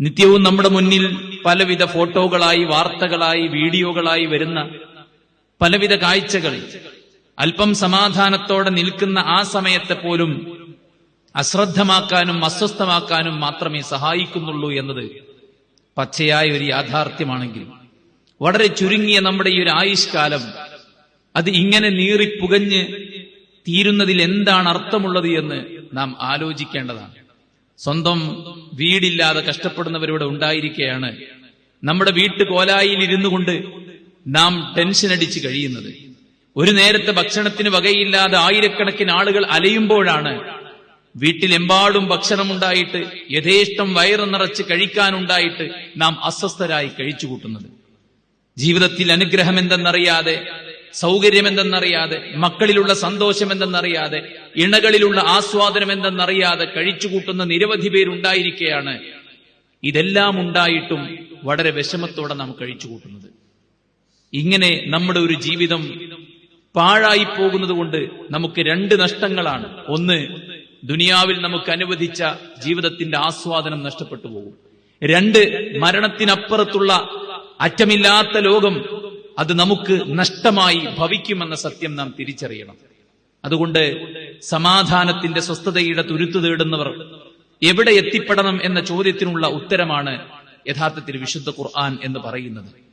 നിത്യവും നമ്മുടെ മുന്നിൽ പലവിധ ഫോട്ടോകളായി വാർത്തകളായി വീഡിയോകളായി വരുന്ന പലവിധ കാഴ്ചകൾ. അല്പം സമാധാനത്തോടെ നിൽക്കുന്ന ആ സമയത്തെ പോലും അശ്രദ്ധമാക്കാനും അസ്വസ്ഥമാക്കാനും മാത്രമേ സഹായിക്കുന്നുള്ളൂ എന്നത് പച്ചയായ ഒരു യാഥാർത്ഥ്യമാണെങ്കിൽ. വളരെ ചുരുങ്ങിയ നമ്മുടെ ഈ ഒരു ആയുഷ്കാലം അത് ഇങ്ങനെ നീറിപ്പുകഞ്ഞ് തീരുന്നതിൽ എന്താണ് അർത്ഥമുള്ളത് എന്ന് നാം ആലോചിക്കേണ്ടതാണ്. സ്വന്തം വീടില്ലാതെ കഷ്ടപ്പെടുന്നവരിവിടെ ഉണ്ടായിരിക്കുകയാണ് നമ്മുടെ വീട്ടു കോലായിൽ ഇരുന്നു കൊണ്ട് നാം ടെൻഷൻ അടിച്ച് കഴിയുന്നത്. ഒരു നേരത്തെ ഭക്ഷണത്തിന് വകയില്ലാതെ ആയിരക്കണക്കിന് ആളുകൾ അലയുമ്പോഴാണ് വീട്ടിലെമ്പാടും ഭക്ഷണമുണ്ടായിട്ട് യഥേഷ്ടം വയറ് നിറച്ച് കഴിക്കാനുണ്ടായിട്ട് നാം അസ്വസ്ഥരായി കഴിച്ചു കൂട്ടുന്നത് ജീവിതത്തിൽ അനുഗ്രഹം എന്തെന്നറിയാതെ സൗകര്യം എന്തെന്നറിയാതെ മക്കളിലുള്ള സന്തോഷം എന്തെന്നറിയാതെ ഇണകളിലുള്ള ആസ്വാദനം എന്തെന്നറിയാതെ കഴിച്ചുകൂട്ടുന്ന നിരവധി പേരുണ്ടായിരിക്കെയാണ്. ഇതെല്ലാം ഉണ്ടായിട്ടും വളരെ വിഷമത്തോടെ നാം കഴിച്ചുകൂട്ടുന്നത്. ഇങ്ങനെ നമ്മുടെ ഒരു ജീവിതം പാഴായി പോകുന്നത് കൊണ്ട് നമുക്ക് രണ്ട് നഷ്ടങ്ങളാണ്. ഒന്ന് ദുനിയാവിൽ നമുക്ക് അനുവദിച്ച ജീവിതത്തിന്റെ ആസ്വാദനം നഷ്ടപ്പെട്ടു പോകും. രണ്ട് മരണത്തിനപ്പുറത്തുള്ള അറ്റമില്ലാത്ത ലോകം അത് നമുക്ക് നഷ്ടമായി ഭവിക്കുമെന്ന സത്യം നാം തിരിച്ചറിയണം. അതുകൊണ്ട് സമാധാനത്തിന്റെ സ്വസ്ഥതയുടെ തുരുത്തു തേടുന്നവർ എവിടെ എത്തിപ്പെടണം എന്ന ചോദ്യത്തിനുള്ള ഉത്തരമാണ് യഥാർത്ഥത്തിൽ വിശുദ്ധ ഖുർആൻ എന്ന് പറയുന്നത്.